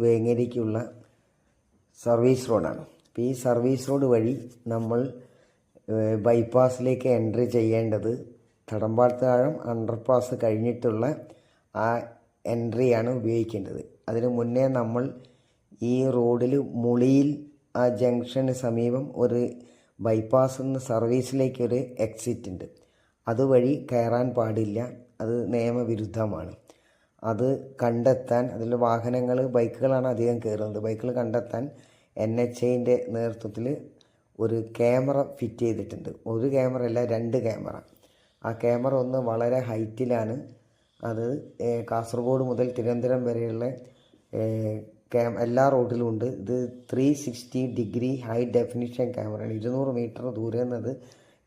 വേങ്ങേരിക്കുള്ള service റോഡാണ്. അപ്പോൾ ഈ സർവീസ് റോഡ് വഴി നമ്മൾ ബൈപ്പാസിലേക്ക് എൻട്രി ചെയ്യേണ്ടത് തടമ്പാത്താഴം അണ്ടർപാസ് കഴിഞ്ഞിട്ടുള്ള ആ എൻട്രിയാണ് ഉപയോഗിക്കേണ്ടത്. അതിന് മുന്നേ നമ്മൾ ഈ റോഡിൽ മുളിയിൽ ആ ജംഗ്ഷന് സമീപം ഒരു ബൈപ്പാസ് എന്ന സർവീസിലേക്കൊരു എക്സിറ്റ് ഉണ്ട്. അതുവഴി കയറാൻ പാടില്ല. അത് നിയമവിരുദ്ധമാണ്. അത് കണ്ടെത്താൻ അതിൽ വാഹനങ്ങൾ ബൈക്കുകളാണ് അധികം കയറുന്നത് ബൈക്കുകൾ കണ്ടെത്താൻ എൻ എച്ച് ഐന്റെ നേതൃത്വത്തിൽ ഒരു ക്യാമറ ഫിറ്റ് ചെയ്തിട്ടുണ്ട്. ഒരു ക്യാമറ അല്ല രണ്ട് ക്യാമറ. ആ ക്യാമറ ഒന്ന് വളരെ ഹൈറ്റിലാണ്. അത് കാസർഗോഡ് മുതൽ തിരുവനന്തപുരം വരെയുള്ള ക്യാം എല്ലാ റോഡിലും ഉണ്ട്. ഇത് three sixty degree high definition ക്യാമറയാണ്. ഇരുന്നൂറ് മീറ്റർ ദൂരെ നിന്ന്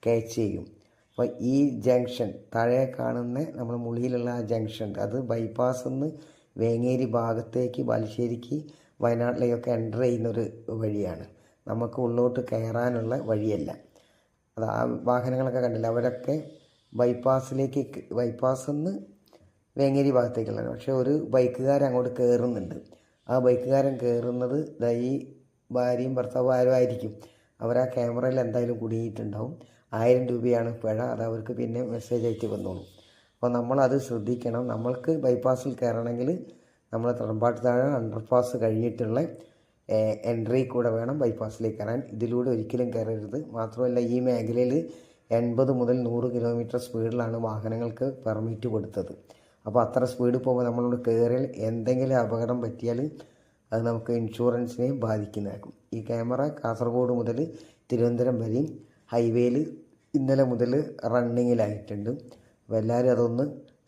ക്യാച്ച് ചെയ്യും. അപ്പോൾ ഈ ജംഗ്ഷൻ താഴെ കാണുന്ന നമ്മൾ മുളിയിലുള്ള ആ ജംഗ്ഷൻ അത് ബൈപ്പാസ് നിന്ന് വേങ്ങേരി ഭാഗത്തേക്ക് ബാലുശ്ശേരിക്ക് വയനാട്ടിലേക്കൊക്കെ എന്റർ ചെയ്യുന്നൊരു വഴിയാണ്. നമുക്ക് ഉള്ളോട്ട് കയറാനുള്ള വഴിയല്ല. അത് ആ വാഹനങ്ങളൊക്കെ കണ്ടില്ല? അവരൊക്കെ ബൈപ്പാസിലേക്ക് ബൈപ്പാസ് നിന്ന് വേങ്ങേരി ഭാഗത്തേക്കുള്ള പക്ഷേ ഒരു ബൈക്കുകാരൻ അങ്ങോട്ട് കയറുന്നുണ്ട് ആ ബൈക്കുകാരൻ കയറുന്നത് ഈ ഭാര്യയും ഭർത്താവും ആരും ആയിരിക്കും. അവർ ആ ക്യാമറയിൽ എന്തായാലും കുടുങ്ങിയിട്ടുണ്ടാവും. ആയിരം രൂപയാണ് പിഴ അത് അവർക്ക് പിന്നെ മെസ്സേജ് അയച്ച് വന്നോളും. അപ്പോൾ നമ്മളത് ശ്രദ്ധിക്കണം. നമ്മൾക്ക് ബൈപ്പാസിൽ കയറണമെങ്കിൽ നമ്മൾ തറമ്പാട്ട് താഴെ അണ്ടർപാസ് കഴിഞ്ഞിട്ടുള്ള എൻട്രി കൂടെ വേണം ബൈപ്പാസിലേക്ക് കയറാൻ. ഇതിലൂടെ ഒരിക്കലും കയറരുത്. മാത്രമല്ല ഈ മേഖലയിൽ എൺപത് മുതൽ നൂറ് കിലോമീറ്റർ സ്പീഡിലാണ് വാഹനങ്ങൾക്ക് പെർമിറ്റ് കൊടുത്തത്. അപ്പോൾ അത്ര സ്പീഡിൽ പോകുമ്പോൾ നമ്മളോട് കയറിയാൽ എന്തെങ്കിലും അപകടം പറ്റിയാൽ അത് നമുക്ക് ഇൻഷുറൻസിനെയും ബാധിക്കുന്നതാക്കും ഈ ക്യാമറ കാസർഗോഡ് മുതൽ തിരുവനന്തപുരം വരെയും ഹൈവേയിൽ ഇന്നലെ മുതൽ റണ്ണിങ്ങിലായിട്ടുണ്ട് അപ്പോൾ എല്ലാവരും അതൊന്ന്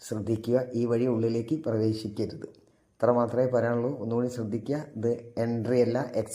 ശ്രദ്ധിക്കുക. ഈ വഴി ഉള്ളിലേക്ക് പ്രവേശിക്കരുത്. ഇത്ര മാത്രമേ പറയാനുള്ളൂ. ഒന്നുകൂടി ശ്രദ്ധിക്കുക. ഇത് എൻട്രി അല്ല എക്സ്